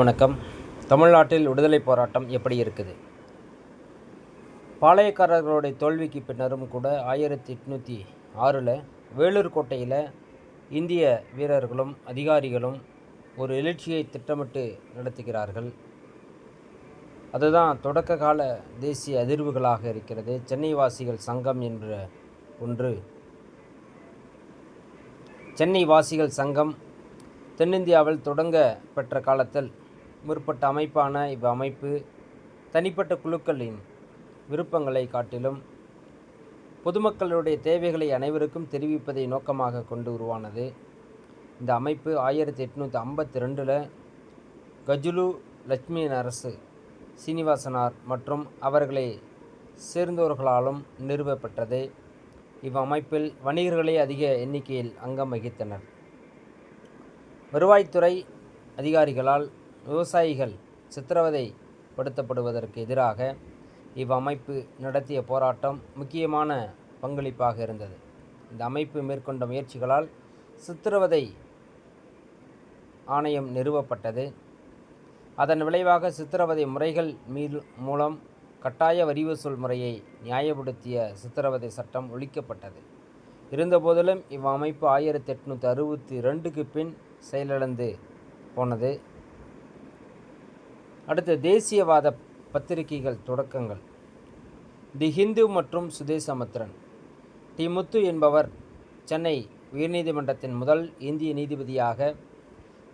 வணக்கம். தமிழ்நாட்டில் விடுதலை போராட்டம் எப்படி இருக்குது? பாளையக்காரர்களுடைய தோல்விக்கு பின்னரும் கூட ஆயிரத்தி எட்நூற்றி ஆறில் வேலூர் கோட்டையில் இந்திய வீரர்களும் அதிகாரிகளும் ஒரு எழுச்சியை திட்டமிட்டு நடத்துகிறார்கள். அதுதான் தொடக்க கால தேசிய அதிர்வுகளாக இருக்கிறது. சென்னை வாசிகள் சங்கம் என்ற ஒன்று. சென்னை வாசிகள் சங்கம் தென்னிந்தியாவில் தொடங்க பெற்ற காலத்தில் முற்பட்ட அமைப்பான இவ் அமைப்பு தனிப்பட்ட குழுக்களின் விருப்பங்களை காட்டிலும் பொதுமக்களுடைய தேவைகளை அனைவருக்கும் தெரிவிப்பதை நோக்கமாக கொண்டு உருவானது. இந்த அமைப்பு ஆயிரத்தி எட்நூற்றி ஐம்பத்தி ரெண்டில் கஜுலு லட்சுமி அரசு சீனிவாசனார் மற்றும் அவர்களை சேர்ந்தவர்களாலும் நிறுவப்பட்டது. இவ்வமைப்பில் வணிகர்களே அதிக எண்ணிக்கையில் அங்கம் வகித்தனர். வருவாய்த்துறை அதிகாரிகளால் விவசாயிகள் சித்திரவதை படுத்தப்படுவதற்கு எதிராக இவ்வமைப்பு நடத்திய போராட்டம் முக்கியமான பங்களிப்பாக இருந்தது. இந்த அமைப்பு மேற்கொண்ட முயற்சிகளால் சித்திரவதை ஆணையம் நிறுவப்பட்டது. அதன் விளைவாக சித்திரவதை முறைகள் மீது மூலம் கட்டாய வரி வசூல் முறையை நியாயப்படுத்திய சித்திரவதை சட்டம் ஒழிக்கப்பட்டது. இருந்தபோதிலும் இவ்வமைப்பு ஆயிரத்தி எட்நூற்றி அறுபத்தி ரெண்டுக்கு பின் செயலிழந்து போனது. அடுத்து தேசியவாத பத்திரிகைகள் தொடக்கங்கள். தி ஹிந்து மற்றும் சுதேசமுத்திரன். டி முத்து என்பவர் சென்னை உயர்நீதிமன்றத்தின் முதல் இந்திய நீதிபதியாக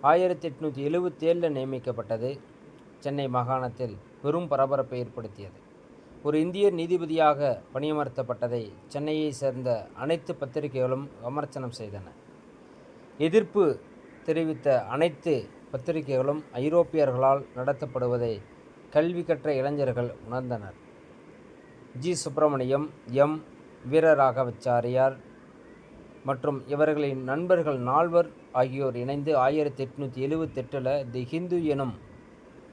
ஆயிரத்தி எட்நூற்றி எழுபத்தேழில் நியமிக்கப்பட்டது. சென்னை மாகாணத்தில் பெரும் பரபரப்பை ஏற்படுத்தியது. ஒரு இந்திய நீதிபதியாக பணியமர்த்தப்பட்டதை சென்னையை சேர்ந்த அனைத்து பத்திரிகைகளும் விமர்சனம் செய்தன. எதிர்ப்பு தெரிவித்த அனைத்து பத்திரிகைகளும் ஐரோப்பியர்களால் நடத்தப்படுவதை கல்வி கற்ற இளைஞர்கள் உணர்ந்தனர். ஜி. சுப்பிரமணியம் எம். வீரராகவச்சாரியார் மற்றும் இவர்களின் நண்பர்கள் நால்வர் ஆகியோர் இணைந்து ஆயிரத்தி எட்நூற்றி எழுவத்தெட்டில் தி ஹிந்து எனும்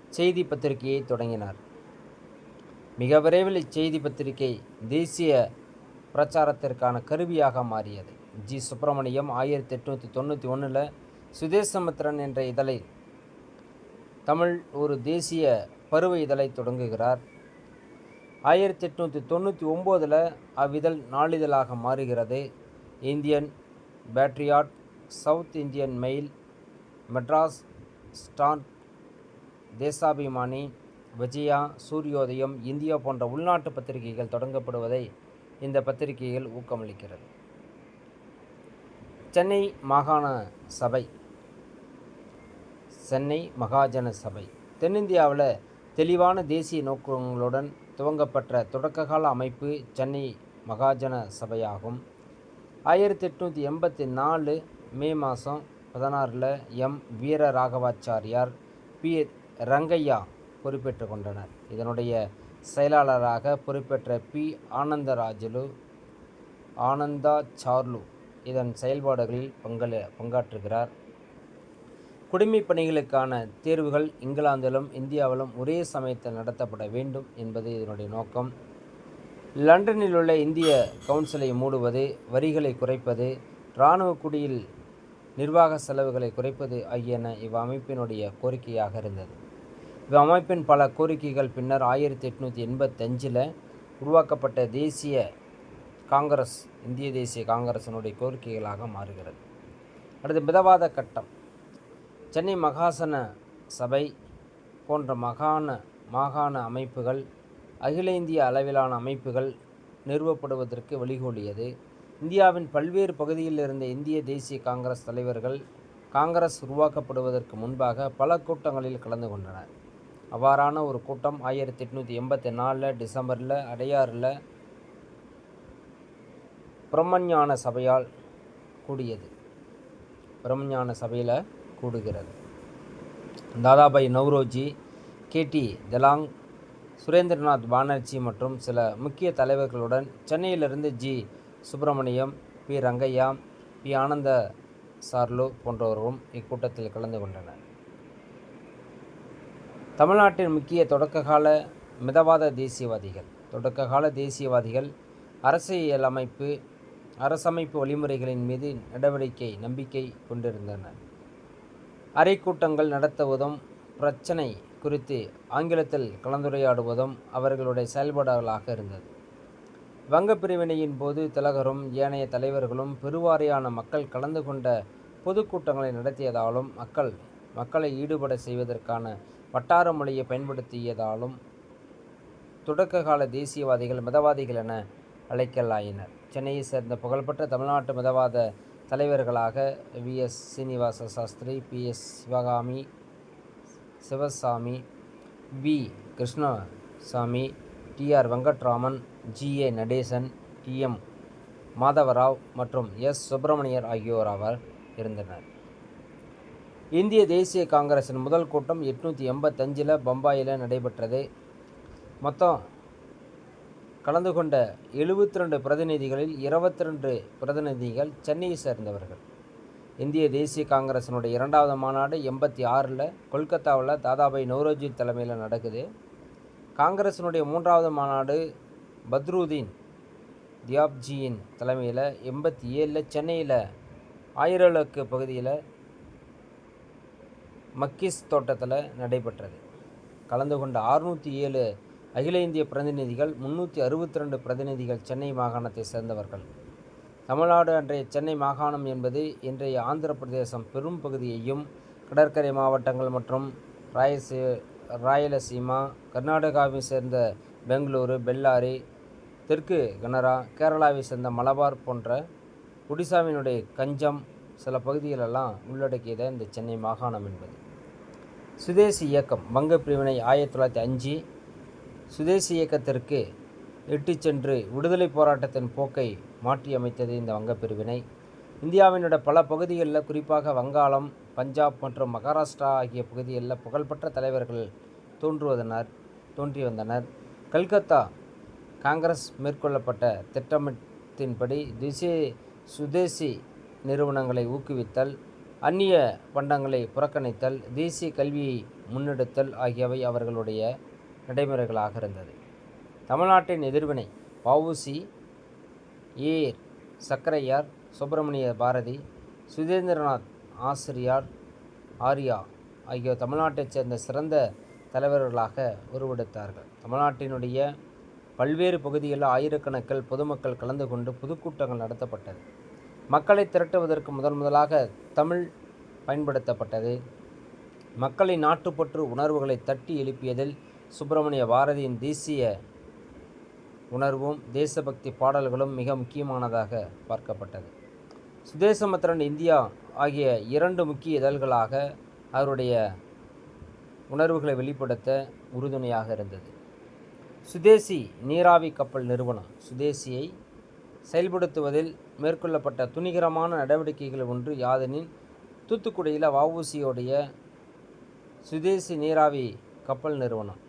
செய்தி பத்திரிகையை தொடங்கினார். மிக விரைவில் இச்செய்தி பத்திரிகை தேசிய பிரச்சாரத்திற்கான கருவியாக மாறியது. ஜி. சுப்பிரமணியம் ஆயிரத்தி எட்நூற்றி தொண்ணூற்றி ஒன்றில் சுதேசமுத்திரன் என்ற இதழை தமிழ் ஒரு தேசிய பருவ இதழை தொடங்குகிறார். ஆயிரத்தி எட்நூற்றி தொண்ணூற்றி ஒம்போதில் அவ்விதழ் நாளிதழாக மாறுகிறது. Indian Patriot South Indian Mail Madras Star Deshabhimani Vijaya Suryodayam India போன்ற உள்நாட்டு பத்திரிகைகள் தொடங்கப்படுவதை இந்த பத்திரிகைகள் ஊக்கமளிக்கிறது. சென்னை மாகாண சபை சென்னை மகாஜன சபை. தென்னிந்தியாவில் தெளிவான தேசிய நோக்கங்களுடன் துவங்கப்பட்ட தொடக்ககால அமைப்பு சென்னை மகாஜன சபையாகும். ஆயிரத்தி எட்நூற்றி எண்பத்தி நாலு மே மாதம் பதினாறில் எம். வீர ராகவாச்சாரியார் பி. ரங்கையா பொறுப்பேற்று கொண்டனர். இதனுடைய செயலாளராக பொறுப்பேற்ற பி. ஆனந்தராஜலு ஆனந்தா சார்லு இதன் செயல்பாடுகளில் பங்கல பங்காற்றுகிறார். குடிமைப் பணிகளுக்கான தேர்வுகள் இங்கிலாந்திலும் இந்தியாவிலும் ஒரே சமயத்தில் நடத்தப்பட வேண்டும் என்பது இதனுடைய நோக்கம். லண்டனில் உள்ள இந்திய கவுன்சிலை மூடுவது வரிகளை குறைப்பது இராணுவ குடியில் நிர்வாக செலவுகளை குறைப்பது ஆகியன இவ்வமைப்பினுடைய கோரிக்கையாக இருந்தது. இவ்வமைப்பின் பல கோரிக்கைகள் பின்னர் ஆயிரத்தி எட்நூற்றி எண்பத்தஞ்சில் உருவாக்கப்பட்ட தேசிய காங்கிரஸ் இந்திய தேசிய காங்கிரசினுடைய கோரிக்கைகளாக மாறுகிறது. அடுத்து மிதவாத கட்டம். சென்னை மகாசன சபை போன்ற மகாண மாகாண அமைப்புகள் அகில இந்திய அளவிலான அமைப்புகள் நிறுவப்படுவதற்கு வழிகோலியது. இந்தியாவின் பல்வேறு பகுதியில் இருந்த இந்திய தேசிய காங்கிரஸ் தலைவர்கள் காங்கிரஸ் உருவாக்கப்படுவதற்கு முன்பாக பல கூட்டங்களில் கலந்து கொண்டனர். அவ்வாறான ஒரு கூட்டம் ஆயிரத்தி எட்நூற்றி எண்பத்தி நாலில் டிசம்பரில் அடையாறில் பிரம்மஞான சபையால் கூடியது. பிரம்மஞான சபையில் கூடுகிறது. தாதாபாய் நவ்ரோஜி கேடி தெலாங் சுரேந்திரநாத் பானர்ஜி மற்றும் சில முக்கிய தலைவர்களுடன் சென்னையிலிருந்து G. Subramaniam P. Rangaiah P. Ananda Charlu போன்றவரும் இக்கூட்டத்தில் கலந்து கொண்டனர். தமிழ்நாட்டின் முக்கிய தொடக்ககால மிதவாத தேசியவாதிகள். தொடக்ககால தேசியவாதிகள் அரசியல் அமைப்பு அரசமைப்பு வழிமுறைகளின் மீது நடவடிக்கை நம்பிக்கை கொண்டிருந்தனர். அறைக்கூட்டங்கள் நடத்துவதும் பிரச்சனை குறித்து ஆங்கிலத்தில் கலந்துரையாடுவதும் அவர்களுடைய செயல்பாடுகளாக இருந்தது. வங்கப் பிரிவினையின் போது திலகரும் ஏனைய தலைவர்களும் பெருவாரியான மக்கள் கலந்து கொண்ட பொதுக்கூட்டங்களை நடத்தியதாலும் மக்கள் மக்களை ஈடுபட செய்வதற்கான வட்டார மொழியை பயன்படுத்தியதாலும் தொடக்க கால தேசியவாதிகள் மிதவாதிகள் என அழைக்கலாயினர். சென்னையை சேர்ந்த புகழ்பெற்ற தமிழ்நாட்டு மிதவாத தலைவர்களாக V. S. Srinivasa Sastri P. S. Sivakami Sivasami V. Krishnaswami T. R. Venkatraman G. A. Natesan T. M. Madhavrao மற்றும் எஸ். சுப்பிரமணியர் ஆகியோர் அவர் இருந்தனர். இந்திய தேசிய காங்கிரசின் முதல் கூட்டம் எட்நூற்றி எண்பத்தஞ்சில் பம்பாயில் நடைபெற்றது. மொத்தம் கலந்து கொண்ட எழுபத்தி ரெண்டு பிரதிநிதிகளில் இருபத்தி ரெண்டு பிரதிநிதிகள் சென்னையை சேர்ந்தவர்கள். இந்திய தேசிய காங்கிரசினுடைய இரண்டாவது மாநாடு எண்பத்தி ஆறில் கொல்கத்தாவில் தாதாபாய் நௌரோஜி தலைமையில் நடக்குது. காங்கிரசினுடைய மூன்றாவது மாநாடு பத்ருதீன் தியாப்ஜியின் தலைமையில் எண்பத்தி ஏழில் சென்னையில் ஆயிரலக்கு பகுதியில் மக்கிஸ் தோட்டத்தில் நடைபெற்றது. கலந்து கொண்ட அறுநூற்றி ஏழு அகில இந்திய பிரதிநிதிகள் முன்னூற்றி அறுபத்தி ரெண்டு பிரதிநிதிகள் சென்னை மாகாணத்தை சேர்ந்தவர்கள். தமிழ்நாடு அன்றைய சென்னை மாகாணம் என்பது இன்றைய ஆந்திர பிரதேசம் பெரும் பகுதியையும் கடற்கரை மாவட்டங்கள் மற்றும் ராயசி ராயலசீமா கர்நாடகாவை சேர்ந்த பெங்களூரு பெல்லாரி தெற்கு கனரா கேரளாவை சேர்ந்த மலபார் போன்ற ஒடிசாவினுடைய கஞ்சம் சில பகுதிகளெல்லாம் உள்ளடக்கியத இந்த சென்னை மாகாணம் என்பது. சுதேசி இயக்கம் வங்க பிரிவினை ஆயிரத்தி தொள்ளாயிரத்தி அஞ்சு சுதேசி இயக்கத்திற்கு இட்டு சென்று விடுதலை போராட்டத்தின் போக்கை மாற்றியமைத்தது இந்த வங்கப்பிரிவினை. பிரிவினை பல பகுதிகளில் குறிப்பாக வங்காளம் பஞ்சாப் மற்றும் மகாராஷ்டிரா ஆகிய பகுதிகளில் புகழ்பெற்ற தலைவர்கள் தோன்றுவதனர் தோன்றி வந்தனர் கல்கத்தா காங்கிரஸ் மேற்கொள்ளப்பட்ட திட்டமிட்டின்படி திசே சுதேசி நிறுவனங்களை ஊக்குவித்தல் அந்நிய பண்டங்களை புறக்கணித்தல் தேசிய கல்வியை முன்னெடுத்தல் ஆகியவை அவர்களுடைய நடைமுறைகளாக இருந்தது. தமிழ்நாட்டின் எதிர்வினை வஉசி ஏர் சக்கரையார் சுப்பிரமணிய பாரதி சுதேந்திரநாத் ஆசிரியார் ஆர்யா ஆகியோர் தமிழ்நாட்டைச் சேர்ந்த சிறந்த தலைவர்களாக உருவெடுத்தார்கள். தமிழ்நாட்டினுடைய பல்வேறு பகுதிகளில் ஆயிரக்கணக்கில் பொதுமக்கள் கலந்து கொண்டு பொதுக்கூட்டங்கள் நடத்தப்பட்டது. மக்களை திரட்டுவதற்கு முதன் முதலாக தமிழ் பயன்படுத்தப்பட்டது. மக்களின் நாட்டுப்பற்று உணர்வுகளை தட்டி எழுப்பியதில் சுப்பிரமணிய பாரதியின் தேசிய உணர்வும் தேசபக்தி பாடல்களும் மிக முக்கியமானதாக பார்க்கப்பட்டது. சுதேசமத்திரன் இந்தியா ஆகிய இரண்டு முக்கிய இதழ்களாக அவருடைய உணர்வுகளை வெளிப்படுத்த உறுதுணையாக இருந்தது. சுதேசி நீராவி கப்பல் நிறுவனம் சுதேசியை செயல்படுத்துவதில் மேற்கொள்ளப்பட்ட துணிகரமான நடவடிக்கைகள் ஒன்று யாதெனின் தூத்துக்குடியில் வவுசியோடைய சுதேசி நீராவி கப்பல் நிறுவனம்.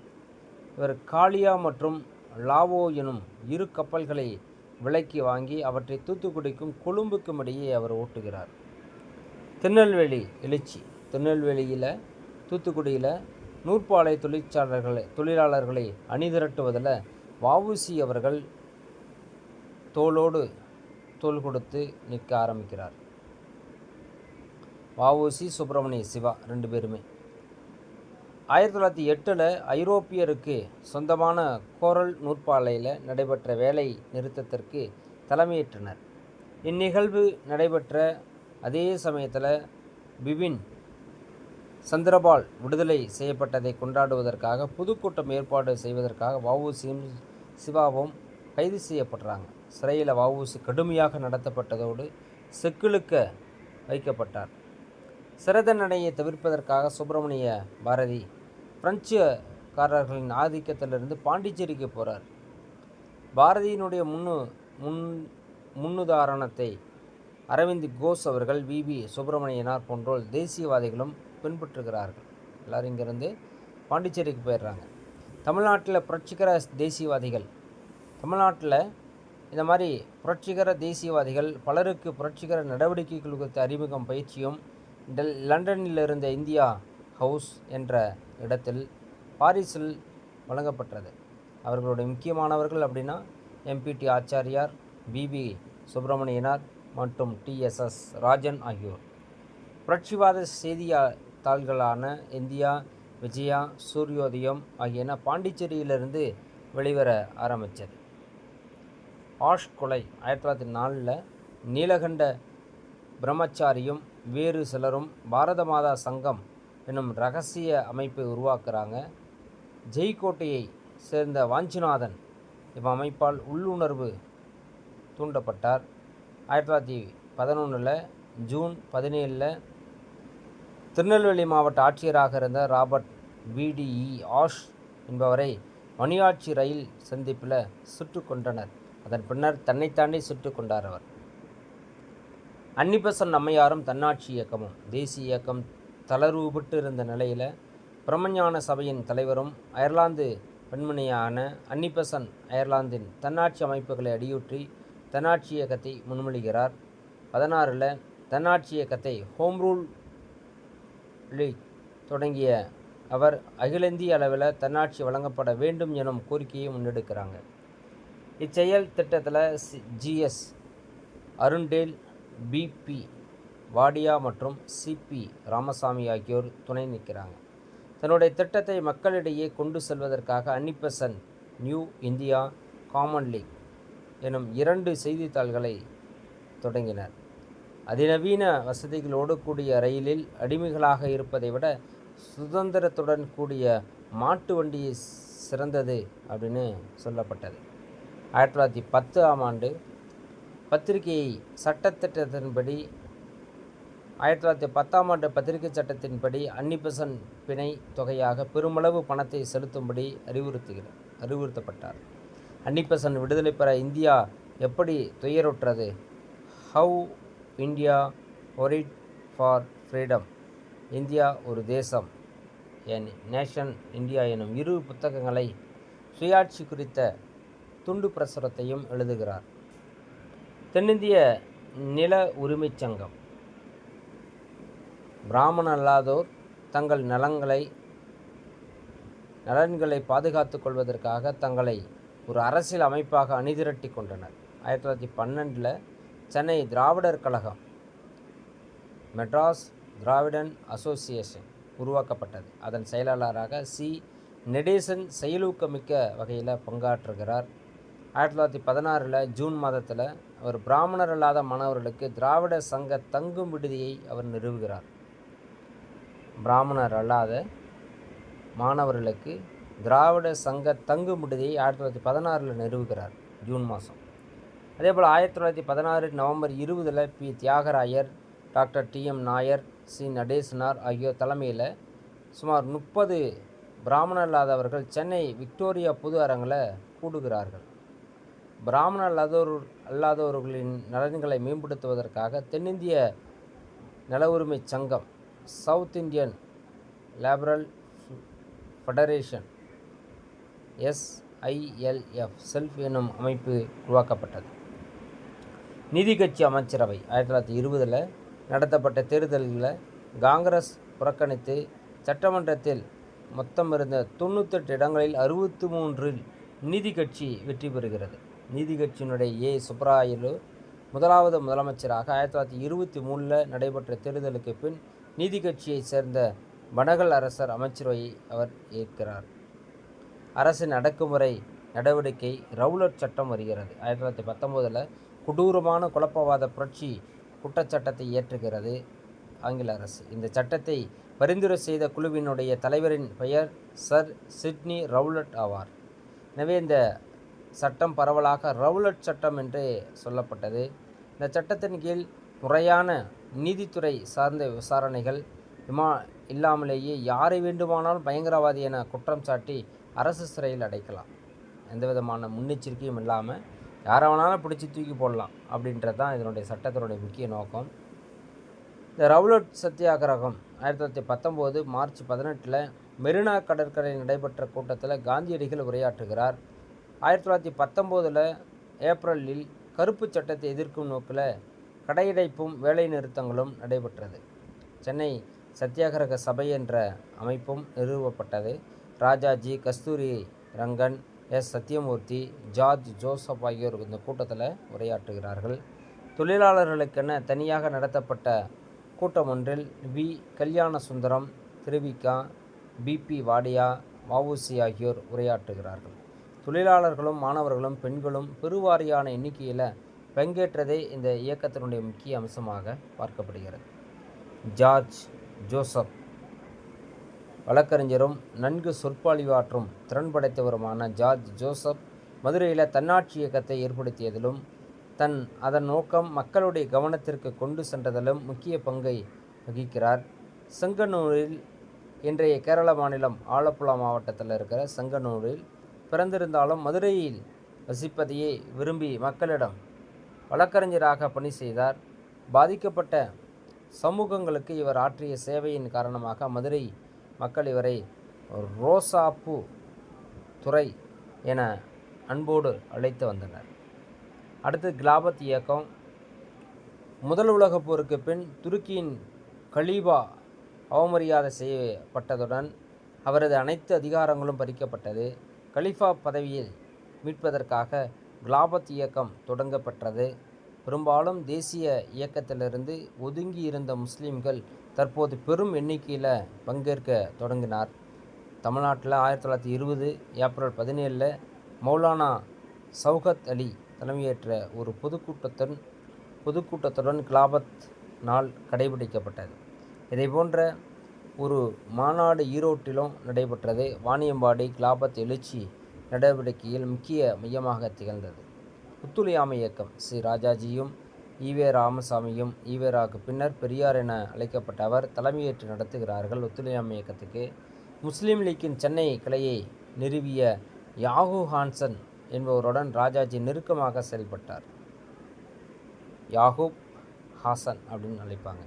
இவர் காளியா மற்றும் லாவோ எனும் இரு கப்பல்களை விலைக்கு வாங்கி அவற்றை தூத்துக்குடிக்கும் கொழும்புக்கும் இடையே அவர் ஓட்டுகிறார். திருநெல்வேலி எழுச்சி. திருநெல்வேலியில் தூத்துக்குடியில் நூற்பாலை தொழிற்சாலர்களை தொழிலாளர்களை அணிதிரட்டுவதில் வவுசி அவர்கள் தோளோடு தோல் கொடுத்து நிற்க ஆரம்பிக்கிறார். வவுசி சுப்பிரமணிய சிவா ரெண்டு பேருமே. ஆயிரத்தி தொள்ளாயிரத்தி எட்டில் ஐரோப்பியருக்கு சொந்தமான கோரல் நூற்பாலையில் நடைபெற்ற வேலை நிறுத்தத்திற்கு தலைமையேற்றனர். இந்நிகழ்வு நடைபெற்ற அதே சமயத்தில் பிபின் சந்திரபால் விடுதலை செய்யப்பட்டதை கொண்டாடுவதற்காக புதுக்கூட்டம் ஏற்பாடு செய்வதற்காக வவுசியும் சிவாவும் கைது செய்யப்படுறாங்க சிறையில் வவுசி கடுமையாக நடத்தப்பட்டதோடு செக்கிழுக்க வைக்கப்பட்டார். சிறை தண்டனையை தவிர்ப்பதற்காக சுப்பிரமணிய பாரதி பிரெஞ்சுக்காரர்களின் ஆதிக்கத்திலிருந்து பாண்டிச்சேரிக்கு போகிறார் பாரதியினுடைய முன்னு முன் முன்னுதாரணத்தை அரவிந்த் கோஷ் அவர்கள் விபி சுப்பிரமணியனார் போன்றோர் தேசியவாதிகளும் பின்பற்றுகிறார்கள். எல்லோரும் இங்கேருந்து பாண்டிச்சேரிக்கு போயிடுறாங்க. தமிழ்நாட்டில் புரட்சிகர தேசியவாதிகள் தமிழ்நாட்டில் இந்த மாதிரி புரட்சிகர தேசியவாதிகள் பலருக்கு புரட்சிகர நடவடிக்கைகள் குறித்த அறிமுகம் பயிற்சியும் டெல் லண்டனில் இருந்த இந்தியா ஹவுஸ் என்ற இடத்தில் பாரிஸில் வழங்கப்பட்டது. அவர்களுடைய முக்கியமானவர்கள் அப்படின்னா எம்பிடி ஆச்சாரியார் பிபி சுப்பிரமணியனார் மற்றும் டிஎஸ்எஸ் ராஜன் ஆகியோர். புரட்சிவாத செய்தித்தாள்களான இந்தியா விஜயா சூரியோதயம் ஆகியன பாண்டிச்சேரியிலிருந்து வெளிவர ஆரம்பித்தது. ஆஷ் கொலை ஆயிரத்தி தொள்ளாயிரத்தி நாலில் நீலகண்ட பிரம்மச்சாரியும் வேறு சிலரும் பாரத மாதா சங்கம் என்னும் ரகசிய அமைப்பை உருவாக்குறாங்க. ஜெய்கோட்டையை சேர்ந்த வாஞ்சிநாதன் இவ் அமைப்பால் உள்ளுணர்வு தூண்டப்பட்டார். ஆயிரத்தி தொள்ளாயிரத்தி பதினொன்றில் ஜூன் பதினேழில் திருநெல்வேலி மாவட்ட ஆட்சியராக இருந்த ராபர்ட் விடிஇ ஆஷ் என்பவரை மணியாட்சி ரயில் சந்திப்பில் சுட்டு கொண்டனர் அதன் பின்னர் தன்னைத்தாண்டி சுட்டு கொண்டார் அவர். அன்னிபெசன் அம்மையாரும் தன்னாட்சி இயக்கமும் தேசிய இயக்கம் தளர்வுபட்டு இருந்த நிலையில் பிரம்மஞான சபையின் தலைவரும் அயர்லாந்து பெண்மணியான அன்னிபெசன் அயர்லாந்தின் தன்னாட்சி அமைப்புகளை அடியுற்றி தன்னாட்சி இயக்கத்தை முன்மொழிகிறார். பதினாறில் தன்னாட்சி இயக்கத்தை ஹோம் ரூல் லீக் தொடங்கிய அவர் அகில இந்திய அளவில் தன்னாட்சி வழங்கப்பட வேண்டும் எனும் கோரிக்கையை முன்னெடுக்கிறாங்க. இச்செயல் திட்டத்தில் ஜிஎஸ் அருண்டேல் பிபி வாடியா மற்றும் சிபி ராமசாமி ஆகியோர் துணை நிற்கிறாங்க. தன்னுடைய திட்டத்தை மக்களிடையே கொண்டு செல்வதற்காக Annie Besant New India Commonweal எனும் இரண்டு செய்தித்தாள்களை தொடங்கினர். அதிநவீன வசதிகளோடு கூடிய ரயிலில் அடிமைகளாக இருப்பதை விட சுதந்திரத்துடன் கூடிய மாட்டு வண்டியை சிறந்தது அப்படின்னு சொல்லப்பட்டது. ஆயிரத்தி தொள்ளாயிரத்தி பத்து ஆம் ஆண்டு பத்திரிகையை சட்டத்திட்டத்தின்படி ஆயிரத்தி தொள்ளாயிரத்தி பத்தாம் ஆண்டு பத்திரிகை சட்டத்தின்படி அன்னிபெசன் பிணை தொகையாக பெருமளவு பணத்தை செலுத்தும்படி அறிவுறுத்துகிறார் அறிவுறுத்தப்பட்டார். அன்னிபெசன் விடுதலை பெற இந்தியா எப்படி துயருற்றது? How India wrought for freedom India ஒரு தேசம். என் நேஷன் இந்தியா எனும் இரு புத்தகங்களை சுயாட்சி குறித்த துண்டு பிரசுரத்தையும் எழுதுகிறார். தென்னிந்திய நில உரிமைச் சங்கம். பிராமண அல்லாதோர் தங்கள் நலங்களை நலன்களை பாதுகாத்துக் கொள்வதற்காக தங்களை ஒரு அரசியல் அமைப்பாக அணிதிரட்டி கொண்டனர். ஆயிரத்தி தொள்ளாயிரத்தி பன்னெண்டில் சென்னை திராவிடர் கழகம் மெட்ராஸ் திராவிடன் அசோசியேஷன் உருவாக்கப்பட்டது. அதன் செயலாளராக சி. நெடேசன் செயலூக்கமிக்க வகையில் பங்காற்றுகிறார். ஆயிரத்தி தொள்ளாயிரத்தி பதினாறில் ஜூன் மாதத்தில் அவர் பிராமணர் அல்லாத மாணவர்களுக்கு திராவிட சங்க தங்கும் விடுதியை அவர் நிறுவுகிறார். பிராமணர் அல்லாத மாணவர்களுக்கு திராவிட சங்க தங்கும் விடுதியை ஆயிரத்தி தொள்ளாயிரத்தி பதினாறில் நிறுவுகிறார் ஜூன் மாதம். அதே போல் ஆயிரத்தி தொள்ளாயிரத்தி பதினாறு நவம்பர் இருபதில் P. Thyagarayar doctor T. M. Nair C. Natesanar ஆகியோர் தலைமையில் சுமார் முப்பது பிராமணர் அல்லாதவர்கள் சென்னை விக்டோரியா பொது அரங்கில் கூடுகிறார்கள். பிராமணர் அல்லாதோர் அல்லாதவர்களின் நலன்களை மேம்படுத்துவதற்காக தென்னிந்திய நல உரிமை சங்கம் South Indian Liberal Federation SILF self எனும் அமைப்பு உருவாக்கப்பட்டது. நிதி கட்சி அமைச்சரவை ஆயிரத்தி தொள்ளாயிரத்தி இருபதில் நடத்தப்பட்ட தேர்தல்களில் காங்கிரஸ் புறக்கணித்து சட்டமன்றத்தில் மொத்தம் இருந்த தொண்ணூத்தெட்டு இடங்களில் அறுபத்தி மூன்றில் நீதி கட்சி வெற்றி பெறுகிறது. நீதி கட்சியினுடைய ஏ. சுப்பராயலு முதலாவது முதலமைச்சராக ஆயிரத்தி தொள்ளாயிரத்தி இருபத்தி மூணில் நடைபெற்ற தேர்தலுக்கு பின் நீதி கட்சியைச் சேர்ந்த வனகல் அரசர் அமைச்சரவையை அவர் ஏற்கிறார். அரசின் அடக்குமுறை நடவடிக்கை ரவுலட் சட்டம் வருகிறது. ஆயிரத்தி தொள்ளாயிரத்தி பத்தொம்போதில் கொடூரமான குழப்பவாத புரட்சி குற்றச்சட்டத்தை இயற்றுகிறது ஆங்கில அரசு. இந்த சட்டத்தை பரிந்துரை செய்த குழுவினுடைய தலைவரின் பெயர் சர் சிட்னி ரவுலட் ஆவார். எனவே இந்த சட்டம் பரவலாக ரவுலட் சட்டம் என்று சொல்லப்பட்டது. இந்த சட்டத்தின் கீழ் முறையான நீதித்துறை சார்ந்த விசாரணைகள் விமா இல்லாமலேயே யாரை வேண்டுமானாலும் பயங்கரவாதி என குற்றம் சாட்டி அரசு சிறையில் அடைக்கலாம். எந்த விதமான முன்னெச்சரிக்கையும் இல்லாமல் யாரை வேணாலும் பிடிச்சி தூக்கி போடலாம் அப்படின்றது தான் இதனுடைய சட்டத்தினுடைய முக்கிய நோக்கம். இந்த ரவுலட் சத்தியாகிரகம் ஆயிரத்தி தொள்ளாயிரத்தி பத்தொம்போது மார்ச் பதினெட்டில் மெரினா கடற்கரையில் நடைபெற்ற கூட்டத்தில் காந்தியடிகள் உரையாற்றுகிறார். ஆயிரத்தி தொள்ளாயிரத்தி பத்தொம்போதில் ஏப்ரலில் கருப்பு சட்டத்தை எதிர்க்கும் நோக்கில் கடையடைப்பும் வேலைநிறுத்தங்களும் நடைபெற்றது. சென்னை சத்தியாகிரக சபை என்ற அமைப்பும் நிறுவப்பட்டது. Rajaji Kasturi Rangan S Satyamurthy George Joseph ஆகியோர் இந்த கூட்டத்தில் உரையாற்றுகிறார்கள். தொழிலாளர்களுக்கென தனியாக நடத்தப்பட்ட கூட்டம் ஒன்றில் V. Kalyana Sundaram Thiru Vi Ka B P Wadia VOC ஆகியோர் உரையாற்றுகிறார்கள். தொழிலாளர்களும் மாணவர்களும் பெண்களும் பெருவாரியான எண்ணிக்கையில் பங்கேற்றதே இந்த இயக்கத்தினுடைய முக்கிய அம்சமாக பார்க்கப்படுகிறது. ஜார்ஜ் ஜோசப் வழக்கறிஞரும் நன்கு சொற்பொழிவாற்றும் திறன் படைத்தவருமான ஜார்ஜ் ஜோசப் மதுரையில் தன்னாட்சி இயக்கத்தை ஏற்படுத்தியதிலும் தன் அதன் நோக்கம் மக்களுடைய கவனத்திற்கு கொண்டு சென்றதிலும் முக்கிய பங்கை வகிக்கிறார். செங்கனூரில் இன்றைய கேரள மாநிலம் ஆலப்புழா மாவட்டத்தில் இருக்கிற செங்கனூரில் பிறந்திருந்தாலும் மதுரையில் வசிப்பதையே விரும்பி மக்களிடம் வழக்கறிஞராக பணி செய்தார். பாதிக்கப்பட்ட சமூகங்களுக்கு இவர் ஆற்றிய சேவையின் காரணமாக மதுரை மக்கள் இவரை ரோசாப்பூ துறை என அன்போடு அழைத்து வந்தனர். அடுத்து கிலாபத் இயக்கம். முதல் உலகப் போருக்கு பின் துருக்கியின் கலீபா அவமரியாதை செய்யப்பட்டதுடன் அவரது அனைத்து அதிகாரங்களும் பறிக்கப்பட்டது. கலிஃபா பதவியில் மீட்பதற்காக கிலாபத் இயக்கம் தொடங்கப்பட்டது. பெரும்பாலும் தேசிய இயக்கத்திலிருந்து ஒதுங்கி இருந்த முஸ்லீம்கள் தற்போது பெரும் எண்ணிக்கையில் பங்கேற்க தொடங்கினார். தமிழ்நாட்டில் ஆயிரத்தி தொள்ளாயிரத்தி இருபது ஏப்ரல் பதினேழில் மௌலானா சௌகத் அலி தலைமையேற்ற ஒரு பொதுக்கூட்டத்துடன் பொதுக்கூட்டத்துடன் கிலாபத் நாள் கடைபிடிக்கப்பட்டது. இதை போன்ற ஒரு மாநாடு ஈரோட்டிலும் நடைபெற்றது. வாணியம்பாடி கிலாபத் எழுச்சி நடவடிக்கையில் முக்கிய மையமாக திகழ்ந்தது. ஒத்துழையாமை இயக்கம் ஸ்ரீ ராஜாஜியும் ஈவே ராமசாமியும் ஈவேராவுக்கு பின்னர் பெரியார் என அழைக்கப்பட்ட அவர் தலைமையேற்று நடத்துகிறார்கள். ஒத்துழையாமை இயக்கத்துக்கு முஸ்லீம் லீக்கின் சென்னை கிளையை நிறுவிய யாகு ஹான்சன் என்பவருடன் ராஜாஜி நெருக்கமாக செயல்பட்டார். யாகூப் ஹாசன் அப்படின்னு அழைப்பாங்க.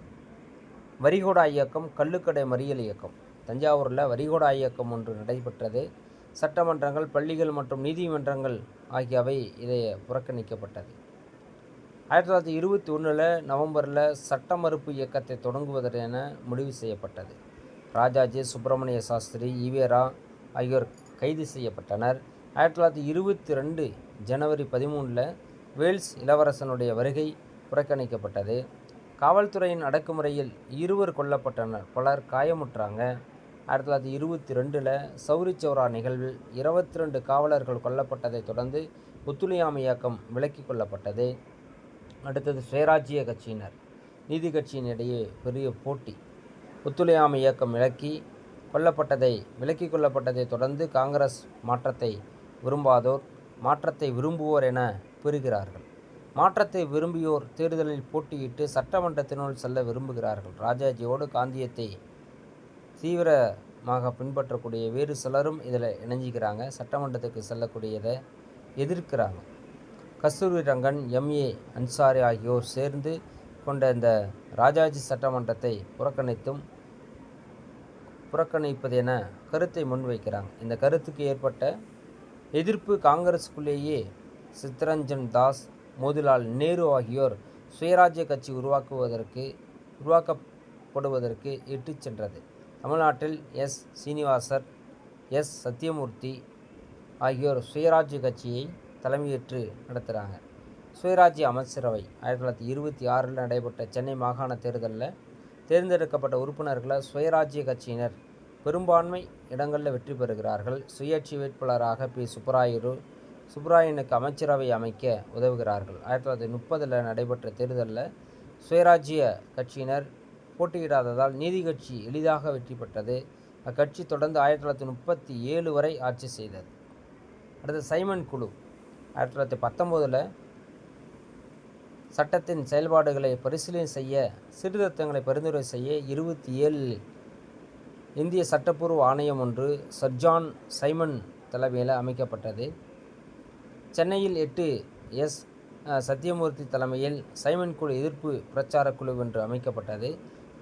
வரிகோடா இயக்கம் கள்ளுக்கடை மறியல் இயக்கம். தஞ்சாவூரில் வரிகோடா இயக்கம் ஒன்று நடைபெற்றது. சட்டமன்றங்கள் பள்ளிகள் மற்றும் நீதிமன்றங்கள் ஆகியவை இதை புறக்கணிக்கப்பட்டது. ஆயிரத்தி தொள்ளாயிரத்தி இருபத்தி ஒன்றில் நவம்பரில் சட்ட மறுப்பு இயக்கத்தை தொடங்குவதென முடிவு செய்யப்பட்டது. ராஜாஜி சுப்பிரமணிய சாஸ்திரி ஈவேரா ஆகியோர் கைது செய்யப்பட்டனர். ஆயிரத்தி தொள்ளாயிரத்தி இருபத்தி ரெண்டு ஜனவரி பதிமூணில் வேல்ஸ் இளவரசனுடைய வருகை புறக்கணிக்கப்பட்டது. காவல்துறையின் அடக்குமுறையில் இருவர் கொல்லப்பட்டனர். பலர் காயமுற்றாங்க. ஆயிரத்தி தொள்ளாயிரத்தி இருபத்தி ரெண்டில் சௌரி சௌரா நிகழ்வில் இருபத்தி ரெண்டு காவலர்கள் கொல்லப்பட்டதைத் தொடர்ந்து ஒத்துழையாமை இயக்கம் விலக்கிக் கொள்ளப்பட்டது. அடுத்தது சுயராஜ்ய கட்சியினர் நீதி கட்சியினிடையே பெரிய போட்டி. ஒத்துழையாமை இயக்கம் விலக்கி கொல்லப்பட்டதை விலக்கிக் கொள்ளப்பட்டதை தொடர்ந்து காங்கிரஸ் மாற்றத்தை விரும்பாதோர் மாற்றத்தை விரும்புவோர் என பெறுகிறார்கள். மாற்றத்தை விரும்பியோர் தேர்தலில் போட்டியிட்டு சட்டமன்றத்தினுள் செல்ல விரும்புகிறார்கள். ராஜாஜியோடு காந்தியத்தை தீவிரமாக பின்பற்றக்கூடிய வேறு சிலரும் இதில் இணைஞ்சிக்கிறாங்க. சட்டமன்றத்துக்கு செல்லக்கூடியதை எதிர்க்கிறாங்க. கஸ்தூரி ரங்கன் எம்ஏ அன்சாரி ஆகியோர் சேர்ந்து கொண்ட இந்த ராஜாஜி சட்டமன்றத்தை புறக்கணித்தும் புறக்கணிப்பது என கருத்தை முன்வைக்கிறாங்க. இந்த கருத்துக்கு ஏற்பட்ட எதிர்ப்பு காங்கிரஸுக்குள்ளேயே சித்தரஞ்சன் தாஸ் மோதிலால் நேரு ஆகியோர் சுயராஜ்ய கட்சி உருவாக்குவதற்கு உருவாக்கப்படுவதற்கு இட்டுச் சென்றது. தமிழ்நாட்டில் எஸ். சீனிவாசர் எஸ். சத்யமூர்த்தி ஆகியோர் சுயராஜ்ய கட்சியை தலைமையேற்று நடத்துகிறாங்க சுயராஜ்ய அமைச்சரவை ஆயிரத்தி தொள்ளாயிரத்தி இருபத்தி ஆறில் நடைபெற்ற சென்னை மாகாண தேர்தலில் தேர்ந்தெடுக்கப்பட்ட உறுப்பினர்களை சுயராஜ்ய கட்சியினர் பெரும்பான்மை இடங்களில் வெற்றி பெறுகிறார்கள். சுயேட்சை வேட்பாளராக பி. சுப்பராயரு சுப்பராயனுக்கு அமைச்சரவை அமைக்க உதவுகிறார்கள். ஆயிரத்தி தொள்ளாயிரத்தி முப்பதில் நடைபெற்ற தேர்தலில் சுயராஜ்ய கட்சியினர் போட்டியிடாததால் நீதி கட்சி எளிதாக வெற்றி பெற்றது. அக்கட்சி தொடர்ந்து ஆயிரத்தி தொள்ளாயிரத்தி முப்பத்தி ஏழு வரை ஆட்சி செய்தது. அடுத்து சைமன் குழு. ஆயிரத்தி தொள்ளாயிரத்தி பத்தொம்போதில் சட்டத்தின் செயல்பாடுகளை பரிசீலனை செய்ய சீர்திருத்தங்களை பரிந்துரை செய்ய இருபத்தி ஏழில் இந்திய சட்டப்பூர்வ ஆணையம் ஒன்று சர்ஜான் சைமன் தலைமையில் அமைக்கப்பட்டது. சென்னையில் எட்டு எஸ் சத்யமூர்த்தி தலைமையில் சைமன் குழு எதிர்ப்பு பிரச்சார குழு என்று அமைக்கப்பட்டது.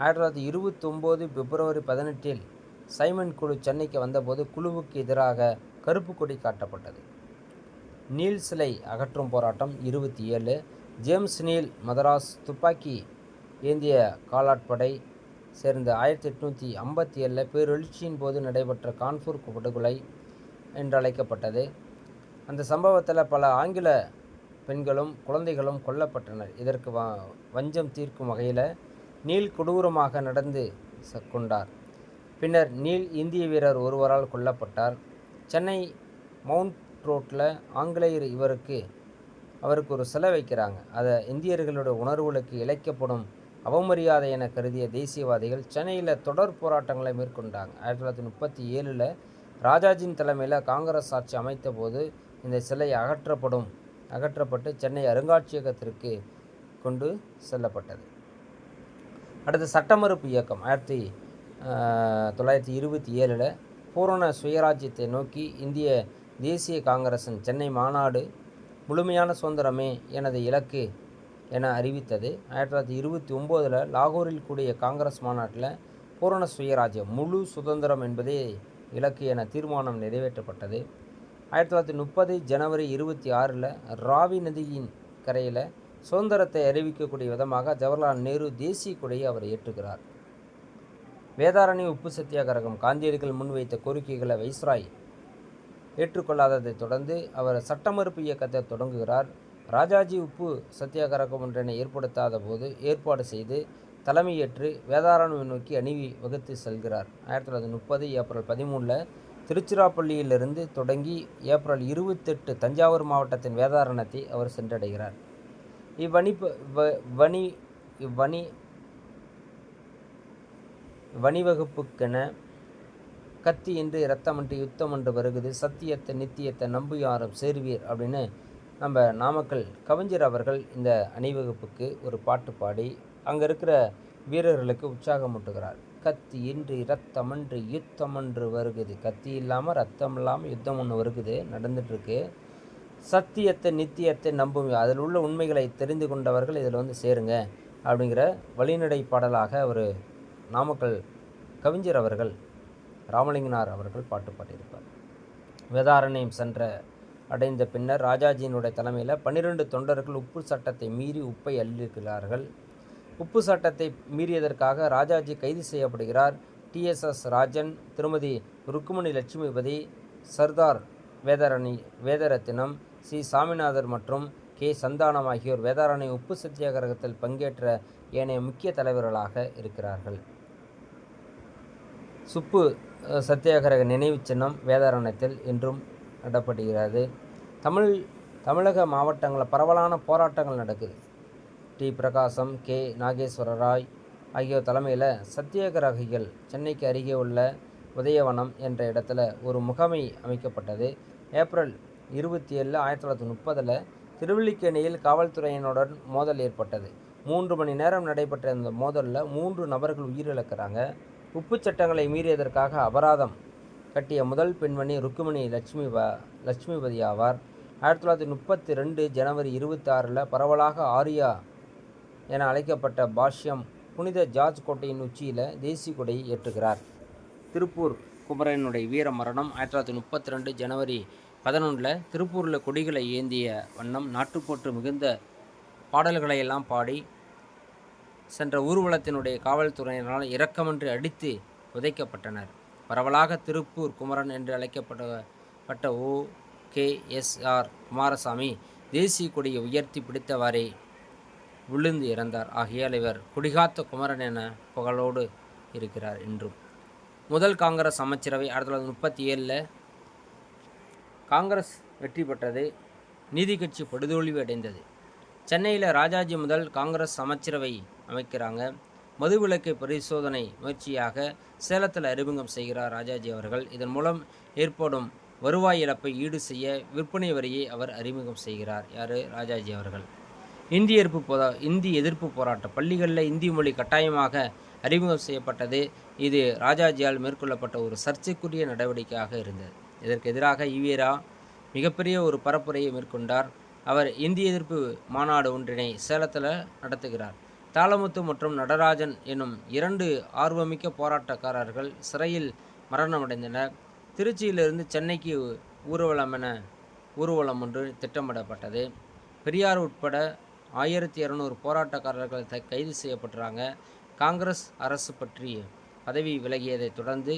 ஆயிரத்தி தொள்ளாயிரத்தி இருபத்தொம்போது பிப்ரவரி பதினெட்டில் சைமன் குழு சென்னைக்கு வந்தபோது குழுவுக்கு எதிராக கருப்பு கொடி காட்டப்பட்டது. நீல் சிலை அகற்றும் போராட்டம் இருபத்தி ஏழு. ஜேம்ஸ் நீல் மதராஸ் துப்பாக்கி ஏந்திய காலாட்படை சேர்ந்த ஆயிரத்தி எட்நூற்றி ஐம்பத்தி ஏழில் பேரெழுச்சியின் போது நடைபெற்ற கான்பூர் படுகொலை என்றழைக்கப்பட்டது. அந்த சம்பவத்தில் பல ஆங்கில பெண்களும் குழந்தைகளும் கொல்லப்பட்டனர். இதற்கு வ வஞ்சம் தீர்க்கும் வகையில் நீல் கொடூரமாக நடந்து கொண்டார். பின்னர் நீல் இந்திய வீரர் ஒருவரால் கொல்லப்பட்டார். சென்னை மவுண்ட் ரோட்டில் ஆங்கிலேயர் இவருக்கு அவருக்கு ஒரு சிலை வைக்கிறாங்க. அதை இந்தியர்களுடைய உணர்வுகளுக்கு இழைக்கப்படும் அவமரியாதை என கருதிய தேசியவாதிகள் சென்னையில் தொடர் போராட்டங்களை மேற்கொண்டாங்க. ஆயிரத்தி தொள்ளாயிரத்தி முப்பத்தி ஏழில் ராஜாஜின் தலைமையில் காங்கிரஸ் ஆட்சி அமைத்த போது இந்த சிலை அகற்றப்படும் அகற்றப்பட்டு சென்னை அருங்காட்சியகத்திற்கு கொண்டு செல்லப்பட்டது. அடுத்து சட்டமறுப்பு இயக்கம். ஆயிரத்தி தொள்ளாயிரத்தி இருபத்தி ஏழில் பூரண சுயராஜ்யத்தை நோக்கி இந்திய தேசிய காங்கிரசின் சென்னை மாநாடு முழுமையான சுதந்திரமே எனது இலக்கு என அறிவித்தது. ஆயிரத்தி தொள்ளாயிரத்தி இருபத்தி ஒம்போதில் லாகூரில் கூடிய காங்கிரஸ் மாநாட்டில் பூரண சுயராஜ்யம் முழு சுதந்திரம் என்பதே இலக்கு என தீர்மானம் நிறைவேற்றப்பட்டது. ஆயிரத்தி தொள்ளாயிரத்தி முப்பது ஜனவரி இருபத்தி ஆறில் ராவி நதியின் கரையில் சுதந்திரத்தை அறிவிக்கக்கூடிய விதமாக ஜவஹர்லால் நேரு தேசிய கொடியை அவர் ஏற்றுகிறார். வேதாரணி உப்பு சத்தியாகிரகம் காந்தியடிகள் முன்வைத்த கோரிக்கைகளை வைஸ்ராய் ஏற்றுக்கொள்ளாததைத் தொடர்ந்து அவர் சட்ட மறுப்பு இயக்கத்தை தொடங்குகிறார். ராஜாஜி உப்பு சத்தியாகிரகம் ஒன்றினை ஏற்படுத்தாத போது ஏற்பாடு செய்து தலைமையேற்று வேதாரண்யம் நோக்கி அணி வகுத்து செல்கிறார். ஆயிரத்தி தொள்ளாயிரத்தி முப்பது ஏப்ரல் பதிமூணில் திருச்சிராப்பள்ளியிலிருந்து தொடங்கி ஏப்ரல் இருபத்தெட்டு தஞ்சாவூர் மாவட்டத்தின் வேதாரணத்தை அவர் சென்றடைகிறார். இவ்வணிப்பு வ- வணி இவ்வணி வணிவகுப்புக்கென கத்தி என்று இரத்தமன்று யுத்தம் என்று வருகுது. சத்தியத்தை நித்தியத்தை நம்பு யாரும் சேர்வீர் அப்படின்னு நம்ம நாமக்கல் கவிஞர் அவர்கள் இந்த அணிவகுப்புக்கு ஒரு பாட்டு பாடி அங்கே இருக்கிற வீரர்களுக்கு உற்சாகமூட்டுகிறார் கத்தி இன்று இரத்தமன்று யுத்தமன்று வருகுது. கத்தி இல்லாமல் ரத்தம் இல்லாமல் யுத்தம் ஒன்று வருகுது. நடந்துட்டுருக்கு சத்தியத்தை நித்தியத்தை நம்பும் அதில் உள்ள உண்மைகளை தெரிந்து கொண்டவர்கள் இதில் வந்து சேருங்க. அப்படிங்கிற வழிநடை பாடலாக ஒரு நாமக்கல் கவிஞர் அவர்கள் ராமலிங்கனார் அவர்கள் பாட்டு பாட்டியிருப்பார் வேதாரண்யம் சென்ற அடைந்த பின்னர் ராஜாஜியினுடைய தலைமையில் பன்னிரண்டு தொண்டர்கள் உப்பு சட்டத்தை மீறி உப்பை அள்ளியிருக்கிறார்கள். உப்பு சட்டத்தை மீறியதற்காக ராஜாஜி கைது செய்யப்படுகிறார். டிஎஸ்எஸ் ராஜன் திருமதி ருக்குமணி லட்சுமிபதி சர்தார் வேதாரணி வேதரத்தினம் சி. சாமிநாதர் மற்றும் கே. சந்தானம் ஆகியோர் வேதாரணை உப்பு சத்தியாகிரகத்தில் பங்கேற்ற ஏனைய முக்கிய தலைவர்களாக இருக்கிறார்கள். சுப்பு சத்தியாகிரக நினைவுச் சின்னம் வேதாரண்யத்தில் இன்றும் நடப்படுகிறது. தமிழ் தமிழக மாவட்டங்களில் பரவலான போராட்டங்கள் நடக்குது. டி. பிரகாசம் கே. நாகேஸ்வர ராய் ஆகியோர் தலைமையில் சத்தியாகிரகிகள் சென்னைக்கு அருகே உள்ள உதயவனம் என்ற இடத்துல ஒரு முகாமை அமைக்கப்பட்டது. ஏப்ரல் இருபத்தி ஏழு ஆயிரத்தி தொள்ளாயிரத்தி முப்பதில் திருவல்லிக்கேணியில் காவல்துறையினுடன் மோதல் ஏற்பட்டது. மூன்று மணி நேரம் நடைபெற்ற இந்த மோதலில் மூன்று நபர்கள் உயிரிழக்கிறாங்க. உப்பு சட்டங்களை மீறியதற்காக அபராதம் கட்டிய முதல் பெண்மணி ருக்குமணி லட்சுமி லட்சுமிபதி ஆவார். ஆயிரத்தி தொள்ளாயிரத்தி முப்பத்தி ரெண்டு ஜனவரி இருபத்தி ஆறில் பரவலாக ஆரியா என அழைக்கப்பட்ட பாஷ்யம் புனித ஜார்ஜ் கோட்டையின் உச்சியில் தேசிய கொடையை ஏற்றுகிறார். திருப்பூர் குமரனுடைய வீர மரணம் ஆயிரத்தி தொள்ளாயிரத்தி முப்பத்தி ரெண்டு ஜனவரி பதினொன்றில் திருப்பூரில் கொடிகளை ஏந்திய வண்ணம் நாட்டுப்போற்று மிகுந்த பாடல்களையெல்லாம் பாடி சென்ற ஊர்வலத்தினுடைய காவல்துறையினரால் இரக்கமின்றி அடித்து உதைக்கப்பட்டனர் பரவலாக திருப்பூர் குமரன் என்று அழைக்கப்பட்ட பட்ட O K. S. R. Kumaraswamy தேசிய கொடியை உயர்த்தி பிடித்தவாறே விழுந்து இறந்தார். ஆகையால் இவர் குடிகாத்த குமரன் என புகழோடு இருக்கிறார் என்றும். முதல் காங்கிரஸ் அமைச்சரவை ஆயிரத்தி தொள்ளாயிரத்தி முப்பத்தி ஏழில் காங்கிரஸ் வெற்றி பெற்றது நீதி கட்சி படுதோல்வி அடைந்தது. சென்னையில் ராஜாஜி முதல் காங்கிரஸ் அமைச்சரவை அமைக்கிறாங்க. மதுவிலக்கை பரிசோதனை முயற்சியாக சேலத்தில் அறிமுகம் செய்கிறார் ராஜாஜி அவர்கள். இதன் மூலம் ஏற்படும் வருவாய் இழப்பை ஈடு செய்ய விற்பனை வரியை அவர் அறிமுகம் செய்கிறார். யார்? ராஜாஜி அவர்கள். இந்தி எதிர்ப்பு போரா இந்தி எதிர்ப்பு போராட்டம். பள்ளிகளில் இந்தி மொழி கட்டாயமாக அறிமுகம் செய்யப்பட்டது. இது ராஜாஜியால் மேற்கொள்ளப்பட்ட ஒரு சர்ச்சைக்குரிய நடவடிக்கையாக இருந்தது. இதற்கு எதிராக ஈவேரா மிகப்பெரிய ஒரு பரப்புரையை மேற்கொண்டார். அவர் இந்திய எதிர்ப்பு மாநாடு ஒன்றினை சேலத்தில் நடத்துகிறார். தாளமுத்து மற்றும் நடராஜன் என்னும் இரண்டு ஆர்வமிக்க போராட்டக்காரர்கள் சிறையில் மரணமடைந்தனர். திருச்சியிலிருந்து சென்னைக்கு ஊர்வலம் என ஊர்வலம் ஒன்று திட்டமிடப்பட்டது. பெரியார் உட்பட ஆயிரத்தி இரநூறு போராட்டக்காரர்கள் த கைது செய்யப்படுறாங்க காங்கிரஸ் அரசு பற்றி பதவி விலகியதை தொடர்ந்து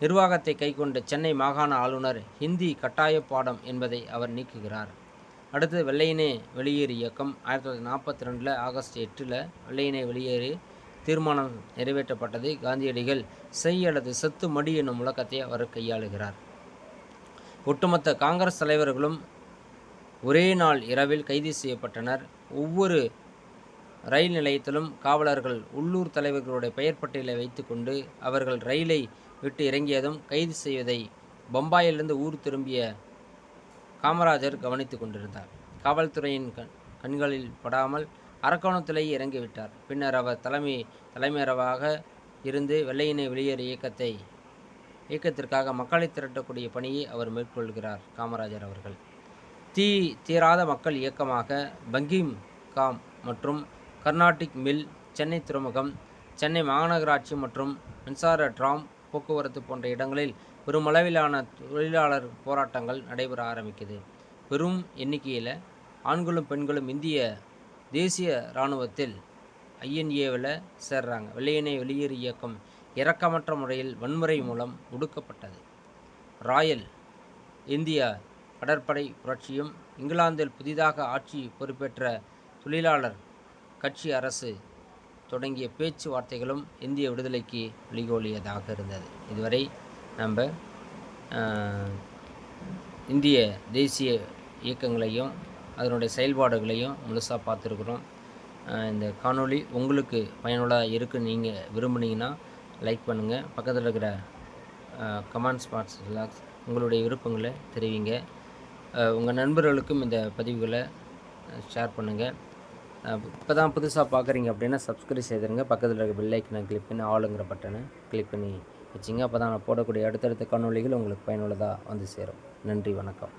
நிர்வாகத்தை கைக்கொண்ட சென்னை மாகாண ஆளுநர் ஹிந்தி கட்டாய பாடம் என்பதை அவர் நீக்குகிறார். அடுத்து வெள்ளையனே வெளியேறு இயக்கம். ஆயிரத்தி தொள்ளாயிரத்தி நாற்பத்தி ரெண்டில் ஆகஸ்ட் எட்டில் வெள்ளையனே வெளியேறு தீர்மானம் நிறைவேற்றப்பட்டது. காந்தியடிகள் செய் அல்லது செத்து மடி என்னும் முழக்கத்தை அவர் கையாளுகிறார். ஒட்டுமொத்த காங்கிரஸ் தலைவர்களும் ஒரே நாள் இரவில் கைது செய்யப்பட்டனர். ஒவ்வொரு ரயில் நிலையத்திலும் காவலர்கள் உள்ளூர் தலைவர்களுடைய பெயர் பட்டியலை வைத்துக்கொண்டு அவர்கள் ரயிலை விட்டு இறங்கியதும் கைது செய்வதை பம்பாயிலிருந்து ஊர் திரும்பிய காமராஜர் கவனித்து கொண்டிருந்தார். காவல்துறையின் கண் கண்களில் படாமல் அரக்கோணத்திலேயே இறங்கிவிட்டார். பின்னர் அவர் தலைமை தலைமையரவாக இருந்து வெள்ளையினை வெளியேறு இயக்கத்தை இயக்கத்திற்காக மக்களை திரட்டக்கூடிய பணியை அவர் மேற்கொள்கிறார் காமராஜர் அவர்கள். தீ தீராத மக்கள் இயக்கமாக பங்கீம் காம் மற்றும் கர்நாடிக் மில் சென்னை துறைமுகம் சென்னை மாநகராட்சி மற்றும் மின்சார டிராம் போக்குவரத்து போன்ற இடங்களில் பெருமளவிலான தொழிலாளர் போராட்டங்கள் நடைபெற ஆரம்பிக்குது. பெரும் எண்ணிக்கையில் ஆண்களும் பெண்களும் இந்திய தேசிய இராணுவத்தில் ஐஎன்ஏவில் சேர்றாங்க. வெள்ளையனே வெளியேறு இயக்கம் இரக்கமற்ற முறையில் வன்முறை மூலம் ஒடுக்கப்பட்டது. ராயல் இந்தியா கடற்படை புரட்சியும் இங்கிலாந்தில் புதிதாக ஆட்சி பொறுப்பேற்ற தொழிலாளர் கட்சி அரசு தொடங்கிய பேச்சுவார்த்தைகளும் இந்திய விடுதலைக்கு வழிகோலியதாக இருந்தது. இதுவரை நம்ம இந்திய தேசிய இயக்கங்களையும் அதனுடைய செயல்பாடுகளையும் முழுசாக பார்த்துருக்குறோம். இந்த காணொளி உங்களுக்கு பயனுள்ளதாக இருக்குன்னு நீங்கள் விரும்புனீங்கன்னா லைக் பண்ணுங்கள் பக்கத்தில் இருக்கிற கமெண்ட்ஸ் பாக்ஸில் உங்களுடைய விருப்பங்களை தெரிவிங்க. உங்கள் நண்பர்களுக்கும் இந்த பதிவுகளை ஷேர் பண்ணுங்கள் இப்போ தான் புதுசாக பார்க்குறீங்க அப்படின்னா சப்ஸ்கிரைப் செய்திருங்க. பக்கத்தில் இருக்க பெல் கிளிக் பண்ணி ஆளுங்கிற பட்டனை கிளிக் பண்ணி வச்சிங்க. அப்போ தான் நான் போடக்கூடிய அடுத்தடுத்த காணொலிகள் உங்களுக்கு பயனுள்ளதாக வந்து சேரும். நன்றி வணக்கம்.